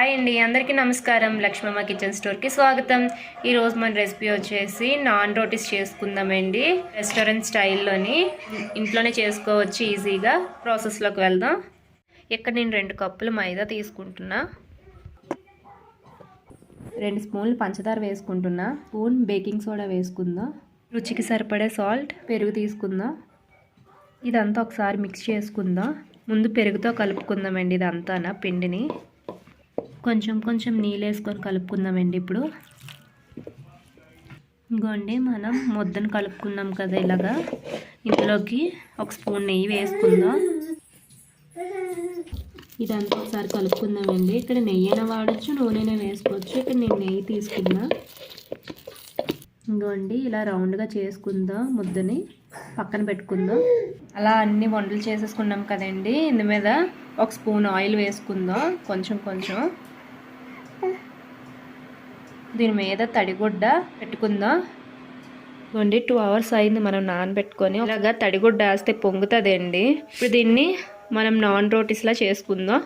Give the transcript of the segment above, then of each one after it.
Hi అండి. అందరికీ నమస్కారం. లక్ష్మమ్మ కిచెన్ స్టోర్కి స్వాగతం. ఈరోజు మన రెసిపీ వచ్చేసి నాన్ రోటీస్ చేసుకుందామండి. రెస్టారెంట్ స్టైల్లోని ఇంట్లోనే చేసుకోవచ్చు ఈజీగా. ప్రాసెస్లోకి వెళ్దాం. ఇక్కడ నేను రెండు కప్పులు మైదా తీసుకుంటున్నా. రెండు స్పూన్లు పంచదార వేసుకుంటున్నా. స్పూన్ బేకింగ్ సోడా వేసుకుందాం. రుచికి సరిపడే సాల్ట్ పెరుగు తీసుకుందాం. ఇదంతా ఒకసారి మిక్స్ చేసుకుందాం. ముందు పెరుగుతో కలుపుకుందామండి ఇదంతా పిండిని. కొంచెం కొంచెం నీళ్ళు వేసుకొని కలుపుకుందామండి ఇప్పుడు. ఇంకోండి మనం ముద్దను కలుపుకున్నాం కదా ఇలాగా. ఇందులోకి ఒక స్పూన్ నెయ్యి వేసుకుందాం. ఇదంతా ఒకసారి కలుపుకుందామండి. ఇక్కడ నెయ్యి అయినా వాడచ్చు నూనెనే వేసుకోవచ్చు. ఇక్కడ నేను నెయ్యి తీసుకున్నా. ఇంకోండి ఇలా రౌండ్గా చేసుకుందాం ముద్దని. పక్కన పెట్టుకుందాం. అలా అన్ని వంటలు చేసేసుకున్నాం కదండి. ఇందు మీద ఒక స్పూన్ ఆయిల్ వేసుకుందాం. కొంచెం కొంచెం. దీని మీద తడిగుడ్డ పెట్టుకుందాం. ఇవ్వండి టూ అవర్స్ అయింది మనం నానబెట్టుకొని. ఇలాగా తడిగుడ్డ వేస్తే పొంగుతుందండి. ఇప్పుడు దీన్ని మనం నాన్ రోటీస్లా చేసుకుందాం.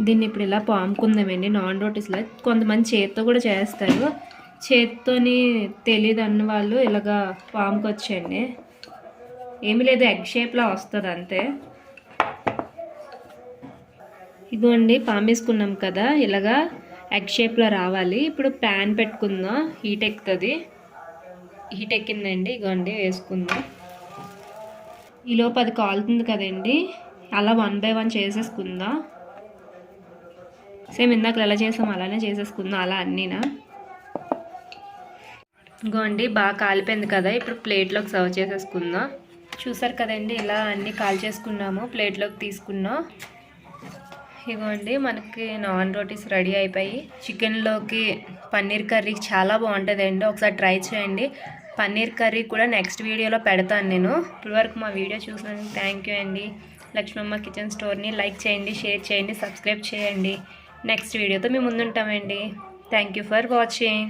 దీన్ని ఇప్పుడు ఇలా పాముకుందామండి నాన్ రోటీస్లా కొంతమంది చేత్తో కూడా చేస్తారు. చేత్తోని తెలియదు అన్న వాళ్ళు ఇలాగా పాముకొచ్చండి. ఏమీ లేదు ఎగ్ షేప్లా వస్తుంది అంతే ఇదిగోండి పామేసుకున్నాం కదా ఇలాగా ఎగ్ షేప్లో రావాలి. ఇప్పుడు ప్యాన్ పెట్టుకుందాం హీట్ ఎక్కుతుంది. హీట్ ఎక్కిందండి ఇగోండి వేసుకుందాం. ఈలోపు అది కాలుతుంది కదండి అలా వన్ బై వన్ చేసేసుకుందాం. సేమ్ ఇందాక ఎలా చేసాం అలానే చేసేసుకుందాం అలా అన్నీనా. ఇగోండి బాగా కాలిపోయింది కదా ఇప్పుడు ప్లేట్లోకి సర్వ్ చేసేసుకుందాం. చూసారు కదండి ఇలా అన్నీ కాల్ చేసుకున్నాము ప్లేట్లోకి తీసుకున్నాం. ఇగోండి మనకి నాన్ రోటీస్ రెడీ అయిపోయి చికెన్లోకి పన్నీర్ కర్రీ చాలా బాగుంటుందండి ఒకసారి ట్రై చేయండి. పన్నీర్ కర్రీ కూడా నెక్స్ట్ వీడియోలో పెడతాను నేను. ఇప్పటివరకు మా వీడియో చూసినందుకు థ్యాంక్ యూ అండి. లక్ష్మమ్మ కిచెన్ స్టోర్ని లైక్ చేయండి షేర్ చేయండి సబ్స్క్రైబ్ చేయండి. నెక్స్ట్ వీడియోతో మేము ముందుంటామండి. Thank you for watching.